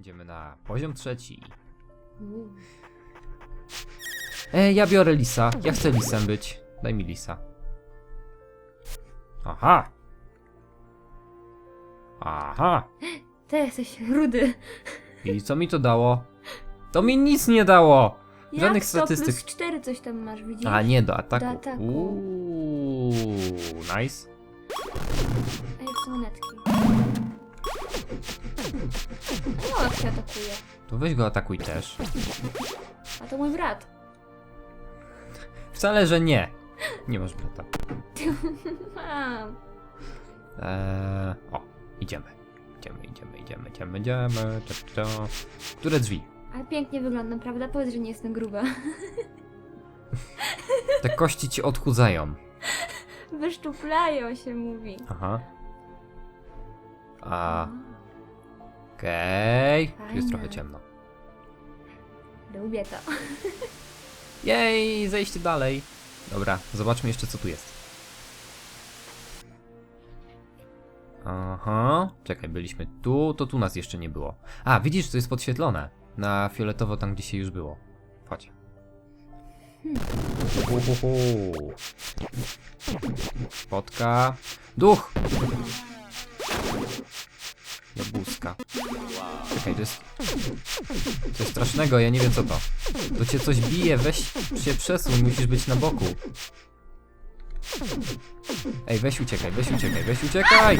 Idziemy na poziom trzeci. E, ja biorę lisa. Ja chcę lisem być. Daj mi lisa. Aha! Aha! Ty jesteś rudy. I co mi to dało? To mi nic nie dało! Jak Żadnych to? statystyk. Plus 4 coś tam masz, widzisz? A nie, do ataku. Do ataku. Uuu, nice. A jak są monetki? No, jak się atakuje. To weź go atakuj też. A to mój brat. Wcale, że nie. Nie masz brata. Mam. Eee, o, idziemy. Idziemy, idziemy, idziemy, idziemy, idziemy. Które drzwi? Ale pięknie wyglądam, prawda? Powiedz, że nie jestem gruba. Te kości ci odchudzają. Wyszczuplają się, mówi. Aha. A, okej. Tu jest Fajne. trochę ciemno. Lubię to. Jej, zejście dalej. Dobra, zobaczmy jeszcze co tu jest. Aha, czekaj, byliśmy tu, to tu nas jeszcze nie było. A, widzisz, to jest podświetlone. Na fioletowo tam, gdzie się już było. Chodź. Uhuhu. Spotka. Duch! Jabłuska. Czekaj, to jest... Coś strasznego, ja nie wiem co to. To cię coś bije, weź się przesuń, musisz być na boku. Ej, weź uciekaj, weź uciekaj, weź uciekaj!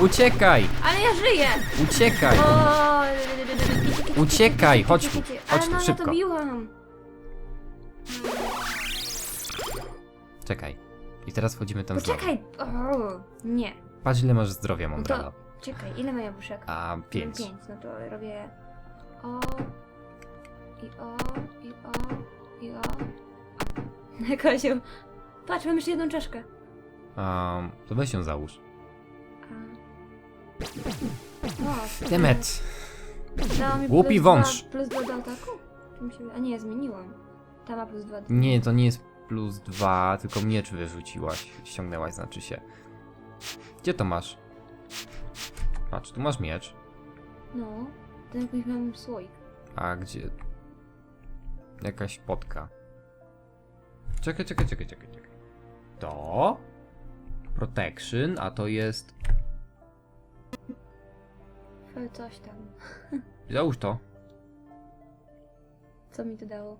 Uciekaj! Ale ja żyję! Uciekaj! O, Uciekaj, chodź tu, Ale chodź tu no, ja szybko. biłam. Czekaj. I teraz wchodzimy tam znowu. Poczekaj. O, nie. Patrz ile masz zdrowia, No mądralo. to, czekaj, ile ma jabłuszek? A, pięć. Pięć, no to robię o i o i o i o. Kasiu, patrz, mam jeszcze jedną czaszkę. Um, to weź ją załóż. A. O, super. Demet! Dała mi Głupi plus wąż. Dwa, plus dwa do ataku? Czy mi się... A nie, zmieniłam. Ta ma plus dwa. Nie, to nie jest plus dwa, tylko miecz wyrzuciłaś. Ściągnęłaś, znaczy się. Gdzie to masz? Patrz, tu masz miecz. No, to jakiś mam słoik. A gdzie? Jakaś potka. Czekaj, czekaj, czekaj, czekaj, czekaj. To? Protection, a to jest... Coś tam. Załóż to. Co mi to dało?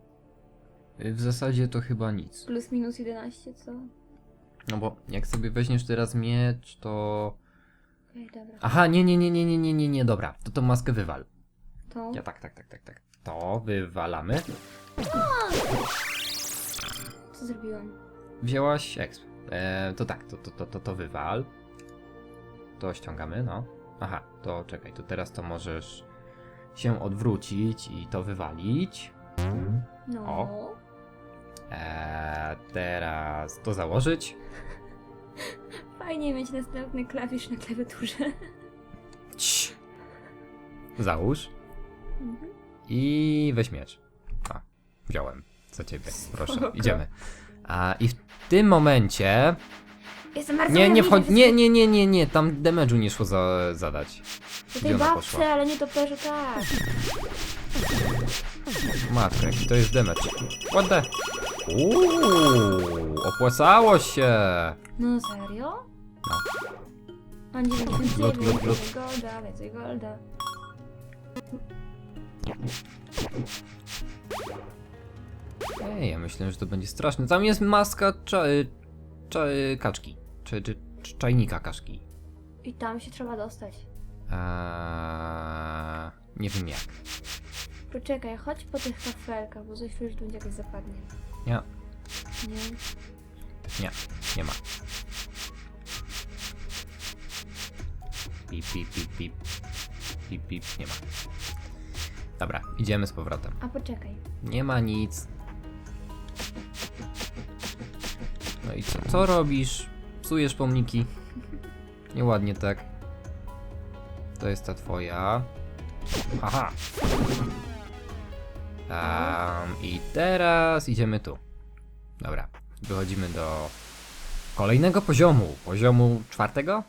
W zasadzie to chyba nic. Plus minus 11, co? No bo jak sobie weźmiesz teraz miecz, to... Okej, dobra. Aha, nie, nie, nie, nie, nie, nie, nie, nie, dobra. To tą maskę wywal. To? Ja tak, tak, tak, tak, tak. To wywalamy. Co zrobiłam? Wzięłaś exp. E, to tak, to, to, to, to, to wywal. To ściągamy, no. Aha, to czekaj, to teraz to możesz się odwrócić i to wywalić. No. O. E, teraz to założyć. Fajnie mieć następny klawisz na klawiaturze. Cii. Załóż Mhm. i weź miecz. A, wziąłem za ciebie, proszę, Spoko. idziemy. A, I w tym momencie... Jestem bardzo Nie, nie wchodź, nie, nie, nie, nie, nie, tam damage'u nie szło za, zadać. Do Gdzie tej ona babce, poszła? ale nie to perze tak. Matko, jaki to jest damage. What the? Uuu, opłacało się. No serio? No. Mam 99, Glut, glut, glut. więcej golda, więcej golda. Ej, ja myślałem, że to będzie straszne. Tam jest maska cza, cza, kaczki. Czy, czy, czy czajnika kaczki. I tam się trzeba dostać. Eee, nie wiem jak. Poczekaj, chodź po tych kafelkach, bo coś już będzie jakoś zapadnie. Nie, Nie? nie, nie ma. Pip, pip, pip, pip. Pip, pip, nie ma. Dobra, idziemy z powrotem. A poczekaj. Nie ma nic. No i co, co robisz? Psujesz pomniki? Nieładnie tak. To jest ta twoja. Aha. Um, I teraz idziemy tu. Dobra. Wychodzimy do kolejnego poziomu. Poziomu czwartego?